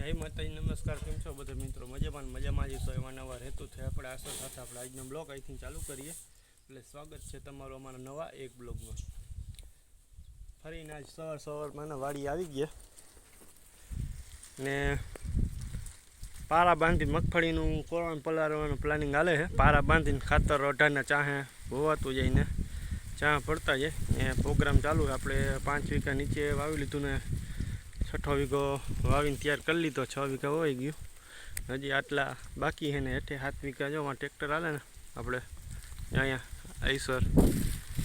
જય માતાજી, નમસ્કાર, કેમ છો બધા મિત્રો? મજામાં મજામાં જ છો? એવા નવા રહેતું છે આપણે આશા સાથે આપણે આજનો બ્લોગ અહીંથી ચાલુ કરીએ. એટલે સ્વાગત છે તમારું અમારા નવા એક બ્લોગમાં. ફરીને આજ સવાર સવારમાં વાડી આવી ગયા. ને પારા બાંધી મગફળીનું કોરણ પલારવાનું પ્લાનિંગ હાલે છે? પારા બાંધીને ખાતર અઢારના ચાહે ભોવાતું જઈને ચા પડતા જાય. એ પ્રોગ્રામ ચાલુ આપણે પાંચ વીઘા નીચે વાવી લીધું ને છઠ્ઠો વીઘો વાવીને તૈયાર કરી લીધો, છ વીઘા હોય ગયું. હજી આટલા બાકી છે ને, હેઠે સાત વીઘા જો ટ્રેક્ટર હાલે ને, આપણે અહીંયા આઈસર,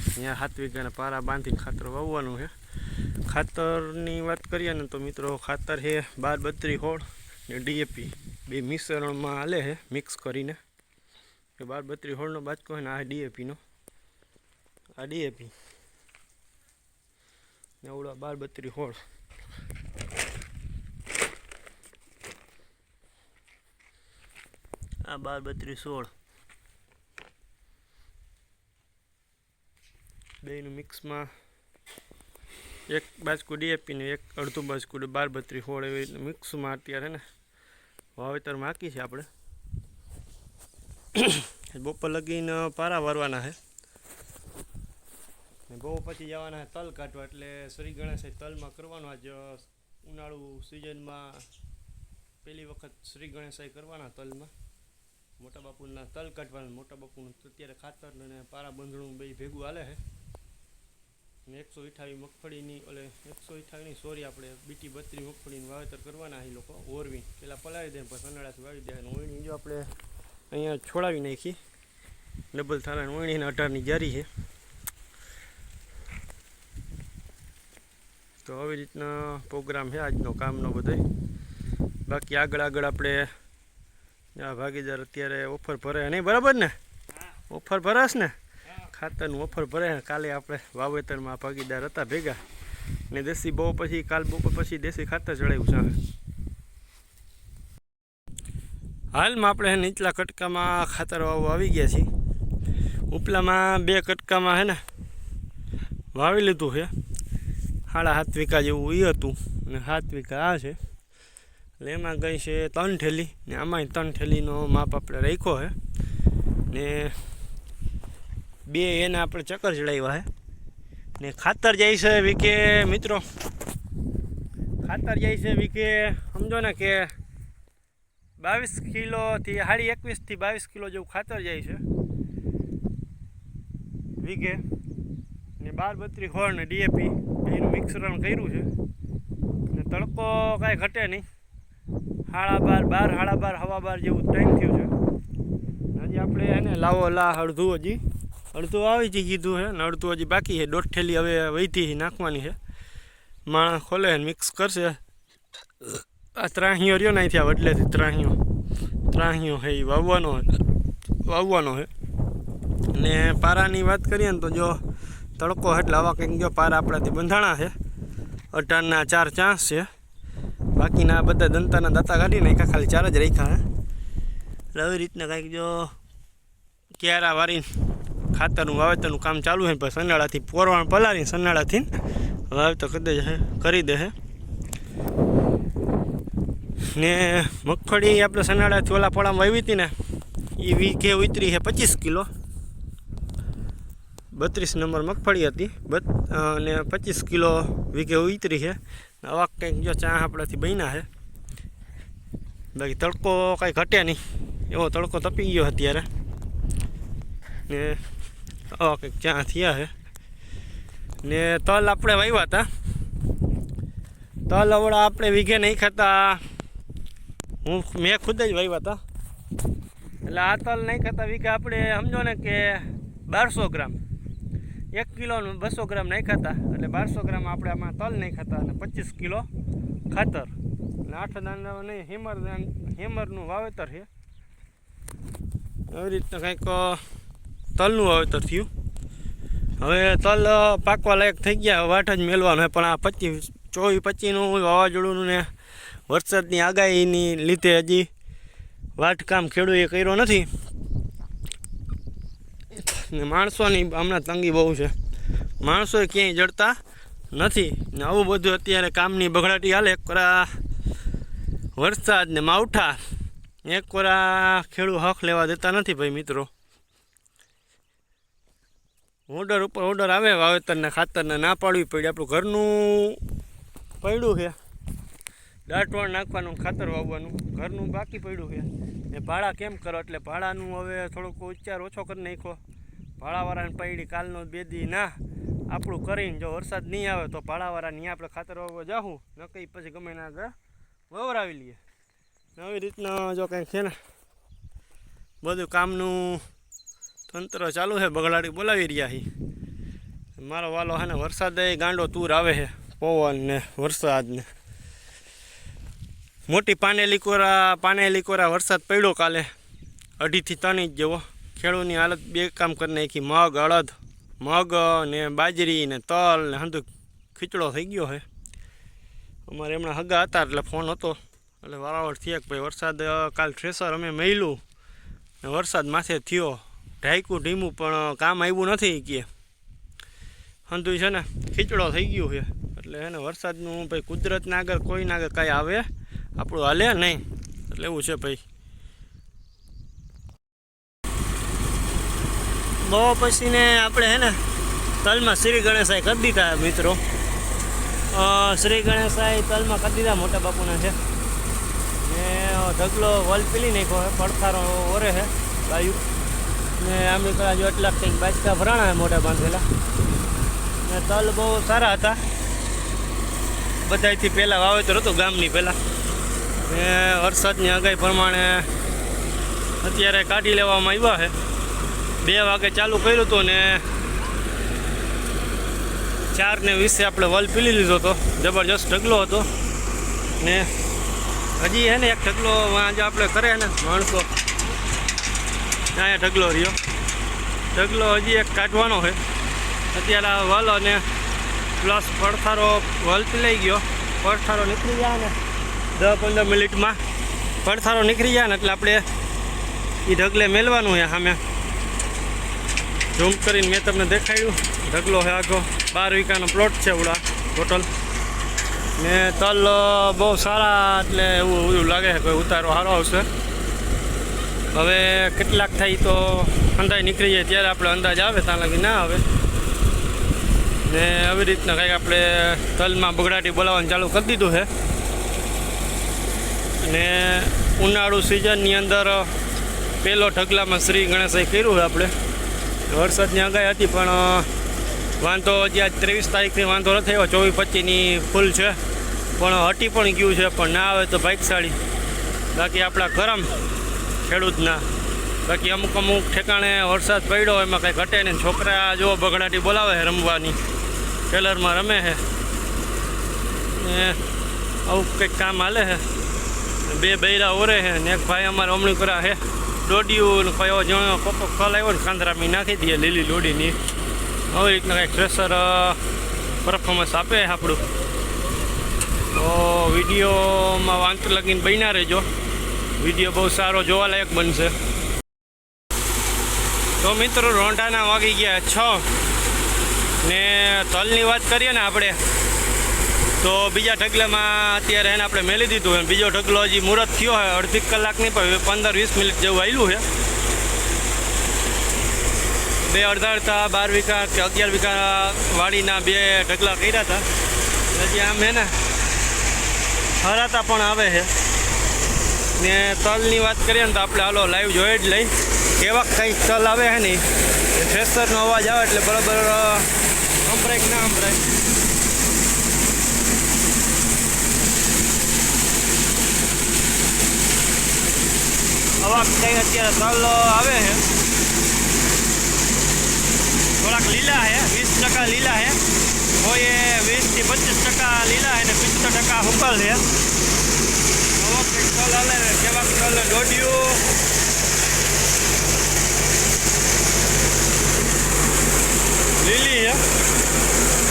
અહીંયા સાત વીઘાને પારા બાંધીને ખાતર વાવવાનું છે. ખાતરની વાત કરીએ ને તો મિત્રો, ખાતર છે બાર બત્રી હોળ ને ડીએપી. બે મિશ્રણમાં હાલે છે, મિક્સ કરીને. એ બાર બત્રી હોળનો બાજકો છે ને, આ ડીએપીનો. આ ડીએપી. ને ઓલા બાર બત્રી હોળ. આ બાર બત્રીસ સોળ. બેનું મિક્સમાં એક બાજકું ડીએપીનું એક અડધું બાજકું બાર બત્રીસ સોળ એવી મિક્સમાં અત્યારે ને વાવેતર માકી છે આપણે. બપોર લગીને પારા વારવાના છે. ને બહુ પછી જવાના છે તલ કાઢવા એટલે શ્રી ગણેશ તલમાં કરવાનું. આજ ઉનાળુ સિઝનમાં પહેલી વખત શ્રી ગણેશાઈ કરવાના તલમાં. મોટા બાપુના તલ કાઢવાના, મોટા બાપુનું અત્યારે ખાતર અને પારા બંધણું બે ભેગું હાલે છે. ને એકસો અઠાવી મગફળીની, ઓલે એકસો અઠાવીની સોરી આપણે બીટી બત્રી મગફળીનું વાવેતર કરવાના એ લોકો, ઓરવી. પહેલાં પલાળી દે પછી સનાળાથી વાવી દે અને ઓઈણી જો આપણે અહીંયા છોડાવી નાખી. ડબલ થારા અને અઢારની જારી છે. તો આવી રીતના પ્રોગ્રામ છે આજનો કામનો બધો બાકી આગળ આગળ આપણે આ ભાગીદાર અત્યારે ઓફર ભરે નહીં, બરાબર ને? ઓફર ભરાશ ને? ખાતરનું ઓફર ભરે. કાલે આપણે વાવેતરમાં ભાગીદાર હતા ભેગા. ને દેશી બહુ પછી, કાલ બપોર પછી દેશી ખાતર ચડાવ્યું છે. હાલમાં આપણે નીચલા કટકામાં ખાતર વાવવા આવી ગયા છીએ. ઉપલામાં બે કટકામાં હે ને વાવી લીધું છે. સાડા સાત વીઘા જેવું એ હતું. અને સાત વીઘા આ છે. એટલે એમાં ગઈ છે ત્રણ ઠેલી ને આમાંય ત્રણ ઠેલીનો માપ આપણે રાખ્યો છે ને બે એને આપણે ચક્કર ચડાવ્યા છે ને ખાતર જાય છે વીકે મિત્રો, ખાતર જાય છે વીકે સમજો ને કે બાવીસ કિલોથી સાડી એકવીસથી બાવીસ કિલો જેવું ખાતર જાય છે. વીઘે ને બાર બત્રી હોળ ને ડીએપી, એનું મિશ્રણ કર્યું છે. ને તડકો કાંઈ ઘટે નહીં. હાડા બાર બાર હાડા બાર હવા બાર જેવું ટાઈમ થયું છે. હજી આપણે એને લાવો, લા અડધું હજી. અડધું આવી જ કીધું છે ને. અડધું હજી બાકી છે. દોઢ થેલી હવે વહીથી નાખવાની છે. માણસ ખોલે મિક્સ કરશે. આ ત્રાહીઓ રહ્યો ને થયા વડલેથી ત્રાહીઓ. ત્રાહીઓ છે એ વાવવાનો વાવવાનો છે ને પારાની વાત કરીએ ને તો જો તડકો એટલે આવા કંઈક જો પારા આપણાથી બંધાણા છે. અઢારના ચાર ચાંસ છે. બાકીના બધા દંતાના દાંતા કાઢી નાખ્યા, ખાલી ચાર જ રાખ્યા એટલે આવી રીતના કાંઈક જો ક્યારા વારીને ખાતરનું, વાવેતરનું કામ ચાલુ છે પણ સનાળાથી પોરવાણ પલાળીને સનાળાથી વાવેતર કરી દે છે કરી દે છે ને મગફળી આપણે સનાળાથી ઓલા પોળામાં વાવી હતી ને એ વીઘે ઉતરી છે પચીસ કિલો. બત્રીસ નંબર મગફળી હતી, બત અને પચીસ કિલો વીઘે ઉતરી છે આવા કંઈક જો ચા આપણાથી બન્યા છે. બાકી તડકો કાંઈ ઘટે નહીં. એવો તડકો તપી ગયો અત્યારે. ને આવા કંઈક ચા થયા છે. ને તલ આપણે વાવ્યા હતા. તલ અવળા આપણે વીઘે નહીં ખાતા. હું મેં ખુદ જ વાવ્યા હતા. એટલે આ તલ નહીં ખાતા વીઘે આપણે, સમજો ને કે બારસો ગ્રામ. એક કિલોનું બસો ગ્રામ નહીં ખાતા એટલે બારસો ગ્રામ આપણે આમાં તલ નહીં ખાતા અને પચીસ કિલો ખાતર. અને આઠ દાંડા નહીં, હેમર હેમરનું વાવેતર છે. આવી રીતના કંઈક તલનું વાવેતર થયું. હવે તલ પાકવા લાયક થઈ ગયા. વાટ જ મેળવાનું પણ આ પચીસ, ચોવીસ, પચીસનું વાવાઝોડું ને વરસાદની આગાહીની લીધે હજી વાટકામ ખેડૂએ કર્યો નથી. ને માણસોની હમણાં તંગી બહુ છે. માણસો ક્યાંય જડતા નથી. ને આવું બધું અત્યારે કામની બગડાટી હાલે. એકરા વરસાદ ને માવઠા. એક કોરા ખેડૂ હક લેવા દેતા નથી ભાઈ મિત્રો. ઓર્ડર ઉપર ઓર્ડર આવે, વાવેતરને ખાતરને ના પાડવી પડી. આપણું ઘરનું પડ્યું છે. દાંટવાણ નાખવાનું, ખાતર વાવવાનું. ઘરનું બાકી પડ્યું છે. ને ભાડા કેમ કરો? એટલે ભાડાનું હવે થોડોક ઉચ્ચાર ઓછો કરી નાખ્યો. ભાડાવાળાને પડી કાલનો બેદી ના. આપણું કરીને જો વરસાદ નહીં આવે તો ભાડાવાળા નહીં આપણે ખાતર વાવવા જાઉં ન કંઈ પછી ગમે ના વવરાવી લઈએ. આવી રીતના જો કંઈક છે ને, બધું કામનું તંત્ર ચાલુ છે, બગલાડી બોલાવી રહ્યા છે. મારો વાલો છે ને વરસાદ ગાંડો તૂર આવે છે, પવન ને વરસાદ ને. મોટી પાનેલી કોરા પાનેલી કોરા વરસાદ પડ્યો કાલે. અઢીથી ત્રણ ઇંચ જેવો. ખેડૂતની હાલત બે કામ કરી નાખી. મગ, અડદ, મગ ને બાજરી ને તલ ને હંધુ ખીચડો થઈ ગયો છે. અમારે એમણે હગા હતા એટલે ફોન હતો. એટલે વારાવર થયા કે ભાઈ વરસાદ કાલ થ્રેસર અમે મળ્યું ને વરસાદ માથે થયો. ઢાંકું ઢીમું, પણ કામ આવ્યું નથી કે. હંધુ છે ને, ખીચડો થઈ ગયું છે. એટલે એને વરસાદનું ભાઈ કુદરતના આગળ કોઈના આગળ કાંઈ આવે. આપણું હાલે નહીં. એટલે એવું છે ભાઈ. બહુ પછી ને આપણે હે ને તલમાં શ્રી ગણેશાય કરી દીધા મિત્રો. શ્રી ગણેશાય તલમાં કરી દીધા મોટા બાપુના છે. ને ઢગલો વલ પીલી નાખ્યો છે પડથારો ઓરે છે બાજુ ને આમ નીકળ્યા જો એટલા કંઈક બાજકા ભરાણા મોટા બાંધેલા. ને તલ બહુ સારા હતા. બધાયથી પહેલાં વાવેતર હતું ગામની પહેલાં. ને વરસાદની આગાહી પ્રમાણે અત્યારે કાઢી લેવામાં આવ્યા છે બે વાગે ચાલુ કર્યું હતું ને ચાર ને વીસે આપણે વલ પીલી લીધો હતો. જબરજસ્ત ઢગલો હતો. ને હજી હે ને એક ઢગલો આજે આપણે કરે ને માણસો. અહીંયા ઢગલો રહ્યો. ઢગલો હજી એક કાઢવાનો છે. અત્યારે આ વલ અને પ્લસ પડથારો વલ પીલાઈ ગયો. પડથારો નીકળી જાય ને દસ પંદર મિનિટમાં. પડથારો નીકળી જાય ને એટલે આપણે એ ઢગલે મેલવાનું છે સામે. ઝૂમ કરીને મેં તમને દેખાડ્યું. ઢગલો છે આખો બાર વીઘાનો પ્લોટ છે ઉડા ટોટલ ને તલ બહુ સારા એટલે એવું એવું લાગે છે કોઈ ઉતારો સારો આવશે. હવે કેટલાક થાય તો અંદાજ નીકળી જાય ત્યારે આપણે અંદાજ આવે ત્યાં લગી ના આવે. ને આવી રીતના કંઈક આપણે તલમાં બગડાટી બોલાવવાનું ચાલુ કરી દીધું છે. અને ઉનાળુ સિઝનની અંદર પહેલો ઢગલામાં શ્રી ગણેશાઈ કર્યું આપણે. વરસાદની આગાહી હતી, પણ વાંધો હજી આજ ત્રેવીસ તારીખથી વાંધો નથી આવ્યો. ચોવીસ પચીસની ફૂલ છે. પણ હટી પણ ગયું છે, પણ ના આવે તો ભાગશાળી. બાકી આપણા ગરમ ખેડૂતના. બાકી અમુક અમુક ઠેકાણે વરસાદ પડ્યો, એમાં કંઈ ઘટે નહીં. છોકરા જો બગડાટી બોલાવે છે રમવાની. ટેલરમાં રમે છે. ને આવું કંઈક કામ હાલે છે. બે બૈરા ઓરે છે ને એક ભાઈ અમારે અમણી કરા છે. દોડિયું કયો જણો પપ્પો ખલ આવ્યો ને કાંદરામી નાખી દઈએ લીલી દોડીની આવી રીતના કંઈક થ્રેસર પરફોર્મન્સ આપે આપણું. તો વિડીયોમાં વાંચ લગીને બન્યા રહેજો. વીડિયો બહુ સારો જોવાલાયક બનશે. તો મિત્રો રોંઢાના વાગી ગયા છ. ને તલની વાત કરીએ ને આપણે. તો બીજા ઢગલામાં અત્યારે એને આપણે મેલી દીધું અને બીજો ઢગલો હજી મુહૂર્ત થયો હોય અડધી કલાકની, પણ પંદર વીસ મિનિટ જેવું આવેલું છે. બે અડધા અડધા, બાર વીઘા કે અગિયાર વીઘા વાડીના બે ઢગલા કર્યા હતા. હજી આમ હે ને, હરાતા પણ આવે છે. ને તલની વાત કરીએ ને તો આપણે હાલો લાઈવ જોઈ જ લઈ. કેવા કંઈક તલ આવે છે ને થ્રેસરનો અવાજ આવે એટલે બરાબર સંભળાય કે ના સંભળાય. અવાજ કંઈ અત્યારે તલ આવે છે. થોડાક લીલા છે, વીસ ટકા લીલા છે. કોઈ વીસથી પચીસ ટકા લીલા છે ને પિત્તોર ટકા હુકલ છે. કંઈક તલ હાલે છે કેવા તલ દોઢિયું. લીલી છે.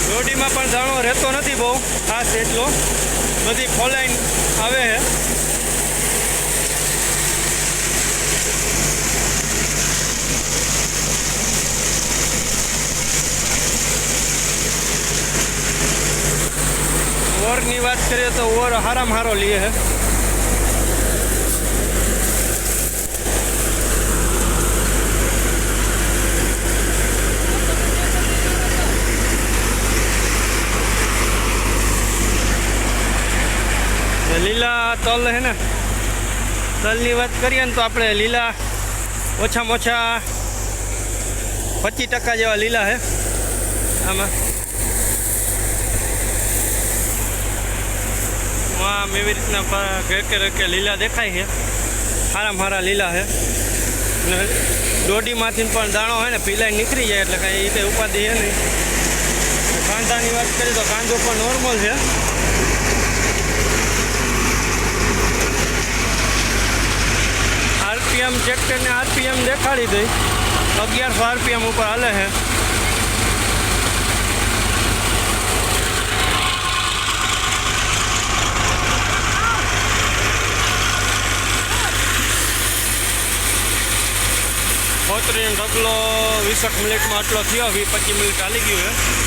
દોઢીમાં પણ દાણો રહેતો નથી બહુ ખાસ એટલો. બધી ફોલાઈન આવે છે. ट्रैक्टर की बात तो वो हरा मारो लिए है। लीला तल है ना? तल बात करिए तो आप लीला ओछा मछा पच्चीस टका जेवा लीला है। आमा। આમ એવી રીતના ઘેકે રેકે લીલા દેખાય છે. સારા સારા લીલા છે. ને દોડીમાંથી પણ દાણો હોય ને, પીલાઈ નીકળી જાય એટલે કાંઈ એ કંઈ ઉપાધિ છે નહીં. કાંદાની વાત કરીએ તો કાંદો પણ નોર્મલ છે. આરપીએમ ચેક કરીને આરપીએમ દેખાડી દઈ. અગિયારસો આરપીએમ ઉપર હાલે છે. ખોતરીનો ઢગલો વીસક મિનિટમાં આટલો થયો વીસ પચીસ મિનિટ ચાલી ગયું છે.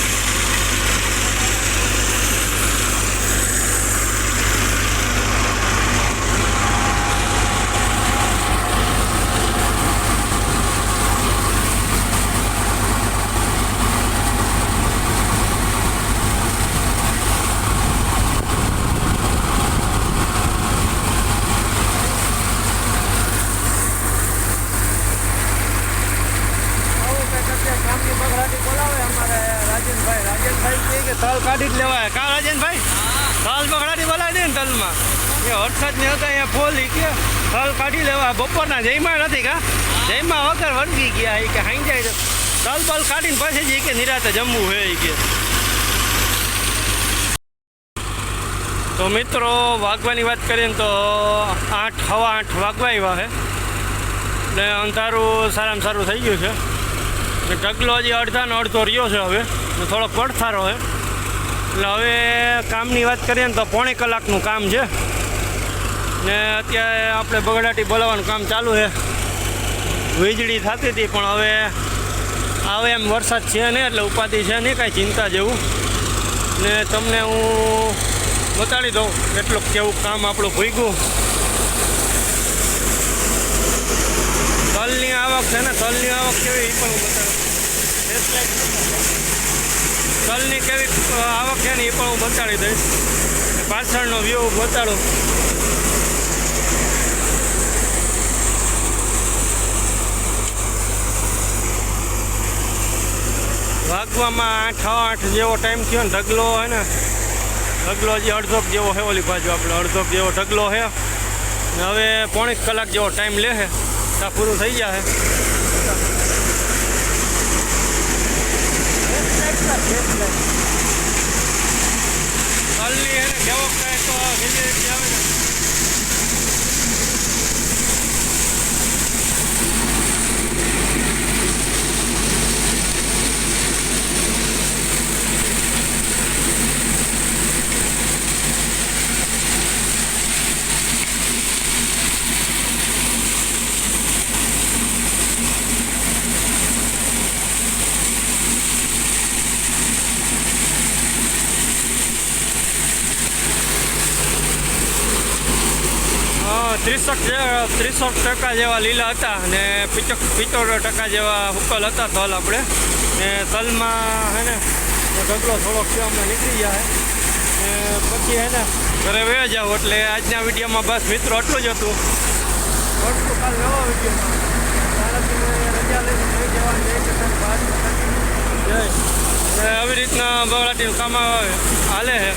જ લેવાય. કા રાજેનભાઈ તલ બગડાટી બોલાવી દે ને તલમાં. એ વરસાદ ને હતા, અહીંયા ફોલી કે તલ કાઢી લેવા. બપોરના જયમાં નથી કા? જયમાં વગર વળગી ગયા એ કે હાઈ જાય તલ બલ કાઢીને પછી જ કે નિરાતે જમવું હોય એ કે. તો મિત્રો વાગવાની વાત કરીએ તો આઠ, હવા આઠ વાગવા આવ્યા છે એટલે અંધારું સારામાં સારું થઈ ગયું છે. ઢગલો હજી અડધાનો અડધો રહ્યો છે હવે. થોડોક થોડો પડથારો છે એટલે હવે કામની વાત કરીએ ને તો પોણે કલાકનું કામ છે. ને અત્યારે આપણે બગડાટી બોલાવવાનું કામ ચાલુ છે. વીજળી થતી હતી, પણ હવે આવે એમ વરસાદ છે નહીં, એટલે ઉપાધિ છે નહીં, કાંઈ ચિંતા જેવું. ને તમને હું બતાડી દઉં કેટલું કેવું કામ આપણું ભૂગ્યું. તલની આવક છે ને, તલની આવક કેવી, એ પણ હું બતાડું. તલની કેવી આવક છે ને એ પણ હું બતાડી દઈશ. પાછળનો વ્યૂ બતાડું. વાગવામાં આઠ આઠ જેવો ટાઈમ થયો ને ઢગલો હોય ને, ઢગલો હજી અડધોક જેવો છે ઓલી બાજુ આપણે અડધોક જેવો ઢગલો છે ને હવે પોણીક કલાક જેવો ટાઈમ લે છે ત્યાં પૂરું થઈ જશે તલની એને કાંઈ તો વીજળી આવે ને. ત્રીસક ત્રીસક ટકા જેવા લીલા હતા અને પિચક પિચોતેર ટકા જેવા હુકલ હતા તલ આપણે. ને તલમાં હે ને ઢગલો થોડોક સેવામાં નીકળી જાય ને પછી હે ને, ઘરે વહી જાવ એટલે આજના વિડીયોમાં બસ મિત્રો આટલું જ હતું. મળશું કાલ નવા આવી રીતના બગડાટીનું કામ હાલે છે